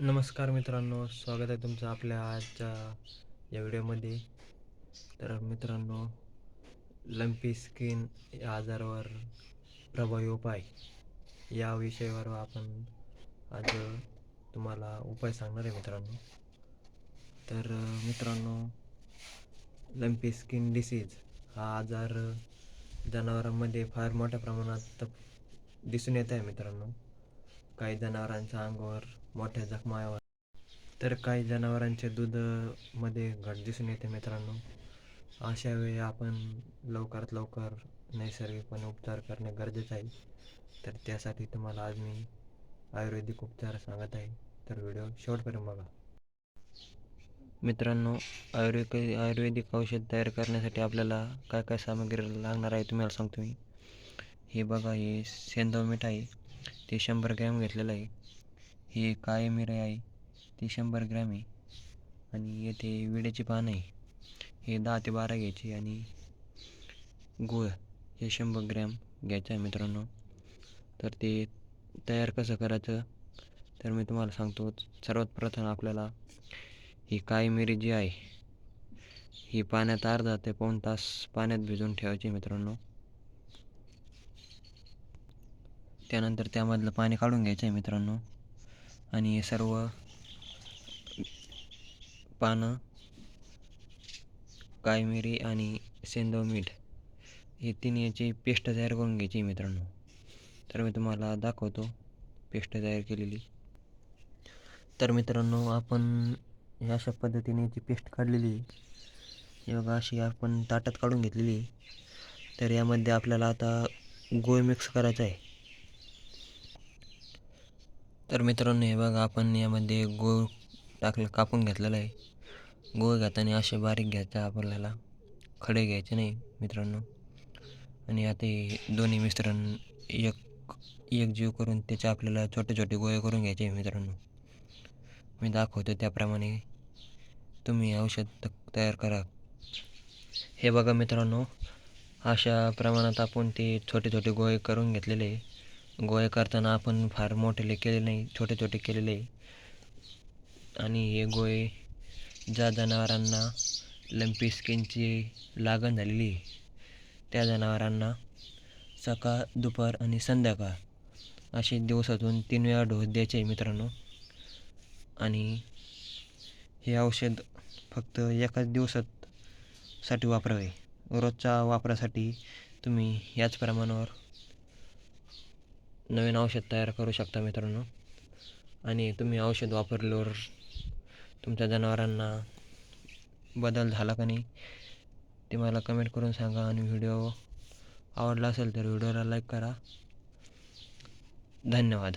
नमस्कार मित्रांनो स्वागत आहे तुमचं आपल्या आजच्या या व्हिडिओमध्ये. तर मित्रांनो लंपी स्किन या आजारावर प्रभावी उपाय या विषयावर आपण आज तुम्हाला उपाय सांगणार आहे मित्रांनो. तर मित्रांनो लंपी स्किन डिसीज हा आजार जनावरांमध्ये फार मोठ्या प्रमाणात दिसून येत आहे मित्रांनो. काही जनावरांच्या अंगावर मोठ्या जखमावर. तर काही जनावरांचे दूधमध्ये घट दिसून येते मित्रांनो. अशा वेळी आपण लवकरात लवकर नैसर्गिकपणे उपचार करणे गरजेचं आहे. तर त्यासाठी तुम्हाला आज मी आयुर्वेदिक उपचार सांगत आहे. तर व्हिडिओ शेवटपर्यंत बघा. मित्रांनो आयुर्वेदिक आयुर्वेदिक औषध तयार करण्यासाठी आपल्याला काय काय सामग्री लागणार आहे तुम्हाला सांगतो मी. हे बघा हे सेंदव मीठ आहे. ते शंभर ग्रॅम घेतलेलं आहे. हे काळी मिरी आहे. ती शंभर ग्रॅम आहे. आणि येथे विड्याची पानं आहे. हे दहा ते बारा घ्यायची आणि गुळ हे शंभर ग्रॅम घ्यायचं आहे मित्रांनो. तर ते तयार कसं करायचं? तर मी तुम्हाला सांगतो. सर्वात प्रथम आपल्याला ही काळी मिरी जी आहे ही पाण्यात अर्धा ते पाऊण तास पाण्यात भिजवून ठेवायची मित्रांनो. त्यानंतर त्यामधलं पाणी काढून घ्यायचं आहे मित्रांनो. आणि हे सर्व पानं कायमिरी आणि सेंदव मीठ हे तीन याची पेस्ट तयार करून घ्यायची मित्रांनो. तर मी तुम्हाला दाखवतो पेस्ट तयार केलेली. तर मित्रांनो आपण ह्या अशा पद्धतीने याची पेस्ट काढलेली. आहे हे बघा अशी आपण ताटात काढून घेतलेली. आहे तर यामध्ये आपल्याला आता गोळ मिक्स करायचा आहे. तर मित्रांनो हे बघा आपण यामध्ये गूळ टाकलं कापून घेतलेलं आहे. गूळ घेताना असे बारीक घ्यायचा आपल्याला. खडे घ्यायचे नाही मित्रांनो. आणि आता हे दोन्ही मिश्रण एक एक जीव करून त्याचे आपल्याला छोटे छोटे गोळे करून घ्यायचे आहे मित्रांनो. मी दाखवतो त्याप्रमाणे. तुम्ही औषध तयार करा. हे बघा मित्रांनो अशा प्रमाणात आपण ते छोटे छोटे गोळे करून घेतलेले आहे. गोळे करताना आपण फार मोठेले केले नाही छोटे छोटे केलेले. आणि हे गोळे ज्या जनावरांना लंपी स्किनची लागण झालेली त्या जनावरांना सकाळ दुपार आणि संध्याकाळ असे दिवसातून तीन वेळा डोस द्यायचे मित्रांनो. आणि हे औषध फक्त एकाच दिवसात साठी वापरावे. रोजच्या वापरासाठी तुम्ही याच प्रमाणावर नवीन औषध तयार करू शकता मित्रांनो. आणि तुम्ही औषध वापरल्यावर तुमच्या जनावरांना बदल झाला का नाही ते मला कमेंट करून सांगा आणि व्हिडिओ आवडला असेल तर व्हिडिओला लाईक करा. धन्यवाद.